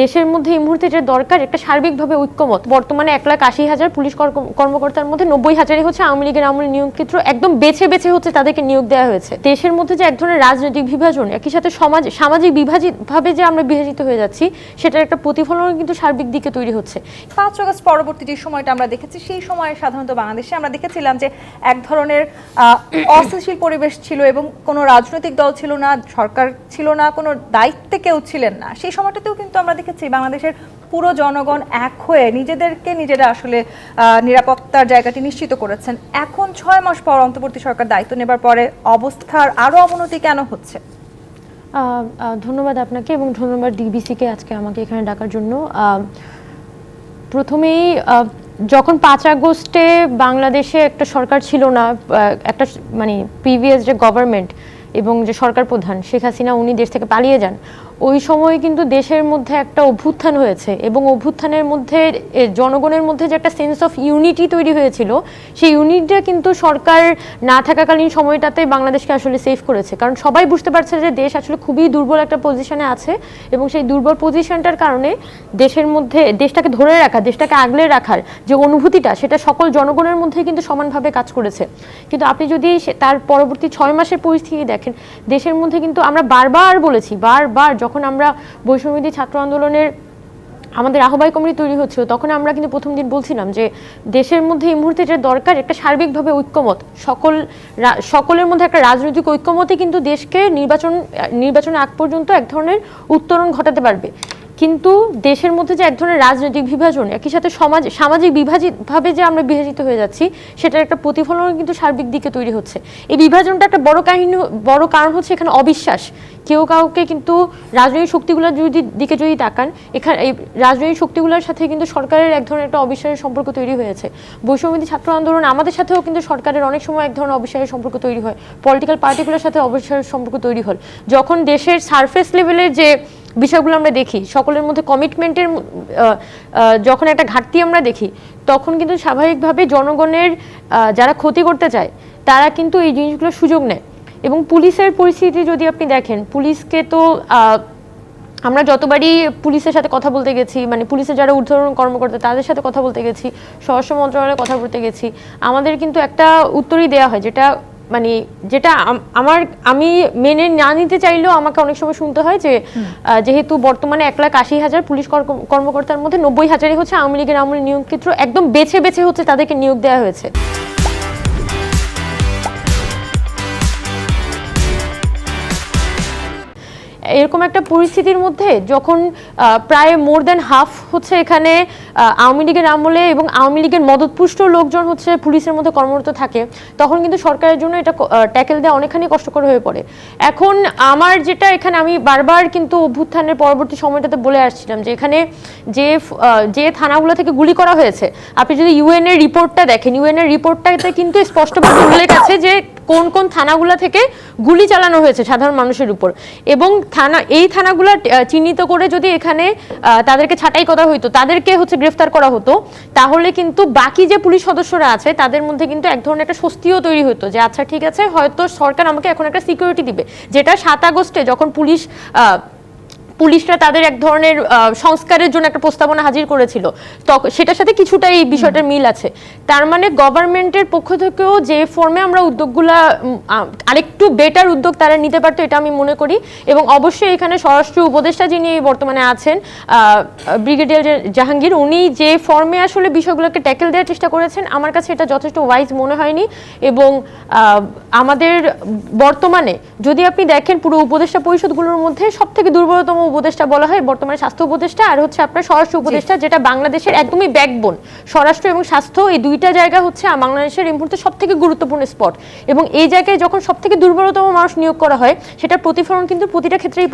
দেশের মধ্যে এই মুহূর্তে যে দরকার, একটা সার্বিকভাবে ঐক্যমত। বর্তমানে এক লাখ আশি হাজার পুলিশ কর্ম- কর্মকর্তার মধ্যে নব্বই হাজারই হচ্ছে আওয়ামী লীগের আমলে নিয়োগক্ষেত্র। একদম বেছে বেছে হচ্ছে তাদেরকে নিয়োগ দেওয়া হয়েছে। দেশের মধ্যে যে এক ধরনের রাজনৈতিক বিভাজন, একই সাথে সমাজ, সামাজিক বিভাজিত ভাবে যে আমরা বিভাজিত হয়ে যাচ্ছি, সেটার একটা প্রতিফলন কিন্তু সার্বিক দিকে তৈরি হচ্ছে। পাঁচ আগস্ট পরবর্তী যে সময়টা আমরা দেখেছি, সেই সময়ে সাধারণত বাংলাদেশে আমরা দেখেছিলাম যে এক ধরনের অস্থিতিশীল পরিবেশ ছিল এবং কোনো রাজনৈতিক দল ছিল না, সরকার ছিল না, কোনো দায়িত্বে কেউ ছিলেন না। সেই সময়টাতেও কিন্তু আমরা দেখেছি বাংলাদেশের পুরো জনগণ এক হয়ে নিজেদেরকে নিজেরা আসলে নিরাপত্তার জায়গাটি নিশ্চিত করেছেন। এখন ছয় মাস পর অন্তর্বর্তী সরকার দায়িত্ব নেবার পরে অবস্থার আরও অবনতি কেন হচ্ছে? ধন্যবাদ আপনাকে এবং ধন্যবাদ ডিবিসিকে আজকে আমাকে এখানে ডাকার জন্য। প্রথমেই যখন পাঁচ আগস্টে বাংলাদেশে একটা সরকার ছিল না একটা মানে প্রিভিয়াস যে গভর্নমেন্ট এবং যে সরকার প্রধান শেখ হাসিনা, উনি দেশ থেকে পালিয়ে যান ওই সময় কিন্তু দেশের মধ্যে একটা অভ্যুত্থান হয়েছে এবং অভ্যুত্থানের মধ্যে জনগণের মধ্যে যে একটা সেন্স অফ ইউনিটি তৈরি হয়েছিল, সেই ইউনিটটা কিন্তু সরকার না থাকাকালীন সময়টাতে বাংলাদেশকে আসলে সেভ করেছে। কারণ সবাই বুঝতে পারছে যে দেশ আসলে খুবই দুর্বল একটা পজিশনে আছে এবং সেই দুর্বল পজিশনটার কারণে দেশের মধ্যে, দেশটাকে ধরে রাখা, দেশটাকে আগলে রাখার যে অনুভূতিটা, সেটা সকল জনগণের মধ্যে কিন্তু সমানভাবে কাজ করেছে। কিন্তু আপনি যদি তার পরবর্তী ছয় মাসের পরিস্থিতি দেখেন, দেশের মধ্যে কিন্তু আমরা বারবার বলেছি, বারবার যখন আমরা বৈষম্যবিধি ছাত্র আন্দোলনের আমাদের আহ্বায়ক কমিটি তৈরি হচ্ছিল, তখন আমরা কিন্তু প্রথম দিন বলছিলাম যে দেশের মধ্যে এই মুহূর্তে যে দরকার একটা সার্বিকভাবে ঐক্যমত, সকল সকলের মধ্যে একটা রাজনৈতিক ঐক্যমতই কিন্তু দেশকে নির্বাচন, নির্বাচনের আগ পর্যন্ত এক ধরনের উত্তরণ ঘটাতে পারবে। কিন্তু দেশের মধ্যে যে এক ধরনের রাজনৈতিক বিভাজন, একই সাথে সমাজ, সামাজিক বিভাজিত ভাবে যে আমরা বিভাজিত হয়ে যাচ্ছি, সেটার একটা প্রতিফলন কিন্তু সার্বিক দিকে তৈরি হচ্ছে। এই বিভাজনটা একটা বড় কাহিনী বড় কারণ হচ্ছে এখানে অবিশ্বাস। কেউ কাউকে কিন্তু রাজনৈতিক শক্তিগুলোর যদি দিকে যদি তাকান, এখানে, এই রাজনৈতিক শক্তিগুলোর সাথে কিন্তু সরকারের এক ধরনের একটা অবিশ্বাসের সম্পর্ক তৈরি হয়েছে। বৈষম্যবিধি ছাত্র আন্দোলন আমাদের সাথেও কিন্তু সরকারের অনেক সময় এক ধরনের অবিশ্বাসের সম্পর্ক তৈরি হয়। পলিটিক্যাল পার্টিগুলোর সাথে অবিশ্বাসের সম্পর্ক তৈরি হয়। যখন দেশের সারফেস লেভেলের যে বিষয়গুলো আমরা দেখি, সকলের মধ্যে কমিটমেন্টের যখন একটা ঘাটতি আমরা দেখি, তখন কিন্তু স্বাভাবিকভাবে জনগণের যারা ক্ষতি করতে চায়, তারা কিন্তু এই জিনিসগুলোর সুযোগ নেয়। এবং পুলিশের পরিস্থিতি যদি আপনি দেখেন, পুলিশকে তো আমরা যতবারই পুলিশের সাথে কথা বলতে গেছি মানে পুলিশের যারা ঊর্ধ্বতন কর্মকর্তা, তাদের সাথে কথা বলতে গেছি, স্বরাষ্ট্র মন্ত্রণালয়ে কথা বলতে গেছি, আমাদের কিন্তু একটা উত্তরই দেওয়া হয়, যেটা মানে যেটা আমার আমি মেনে না নিতে চাইলেও আমাকে অনেক সময় শুনতে হয় যে যেহেতু বর্তমানে এক লাখ আশি হাজার পুলিশ কর্ম- কর্মকর্তার মধ্যে নব্বই হাজারই হচ্ছে আওয়ামী লীগের আমলে নিয়োগক্ষেত্র একদম বেছে বেছে হচ্ছে তাদেরকে নিয়োগ দেওয়া হয়েছে। এরকম একটা পরিস্থিতির মধ্যে যখন প্রায় মোর দেন হাফ হচ্ছে এখানে আওয়ামী লীগের আমলে এবং আওয়ামী লীগের মদতপুষ্ট লোকজন হচ্ছে পুলিশের মধ্যে কর্মরত থাকে, তখন কিন্তু সরকারের জন্য এটা ট্যাকেল দেওয়া অনেকখানি কষ্টকর হয়ে পড়ে। এখন আমার যেটা এখানে আমি বারবার কিন্তু অভ্যুত্থানের পরবর্তী সময়টাতে বলে আসছিলাম যে এখানে যে যে থানাগুলো থেকে গুলি করা হয়েছে, আপনি যদি ইউএন এর রিপোর্টটা দেখেন ইউএন এর রিপোর্টটাতে কিন্তু স্পষ্টভাবে উল্লেখ আছে যে কোন কোন থানাগুলো থেকে গুলি চালানো হয়েছে সাধারণ মানুষের উপর। এবং থানা, এই থানাগুলো চিহ্নিত করে যদি এখানে তাদেরকে ছাঁটাই করা হইতো, তাদেরকে হচ্ছে গ্রেফতার করা হতো, তাহলে কিন্তু বাকি যে পুলিশ সদস্যরা আছে, তাদের মধ্যে কিন্তু এক ধরনের একটা স্বস্তিও তৈরি হতো যে আচ্ছা ঠিক আছে, হয়তো সরকার আমাকে এখন একটা সিকিউরিটি দিবে। যেটা সাত আগস্টে যখন পুলিশ পুলিশরা তাদের এক ধরনের সংস্কারের জন্য একটা প্রস্তাবনা হাজির করেছিল। সেটার সাথে কিছুটা এই বিষয়টার মিল আছে। তার মানে গভর্নমেন্টের পক্ষ থেকেও যে ফর্মে আমরা উদ্যোগগুলা আরেকটু বেটার উদ্যোগ তারা নিতে পারতো, এটা আমি মনে করি। এবং অবশ্যই এখানে স্বরাষ্ট্র উপদেষ্টা যিনি বর্তমানে আছেন ব্রিগেডিয়ার জাহাঙ্গীর, উনি যে ফর্মে আসলে বিষয়গুলোকে ট্যাকেল দেওয়ার চেষ্টা করেছেন, আমার কাছে এটা যথেষ্ট ওয়াইজ মনে হয়নি। এবং আমাদের বর্তমানে যদি আপনি দেখেন পুরো উপদেষ্টা পরিষদগুলোর মধ্যে সব থেকে দুর্বলতম উপদেষ্টা বলা হয় বর্তমানে স্বাস্থ্য উপদেষ্টা আর হচ্ছে আপনার স্বরাষ্ট্র উপদেষ্টা যেটা বাংলাদেশের একদমই ব্যাকবোন স্বরাষ্ট্র এবং স্বাস্থ্য এই দুইটা জায়গা হচ্ছে বাংলাদেশের এই মুহূর্তে সব থেকে গুরুত্বপূর্ণ স্পট এবং এই জায়গায় যখন সব থেকে দুর্বলতম মানুষ নিয়োগ করা হয় সেটা প্রতিফলন কিন্তু প্রতিটা ক্ষেত্রেই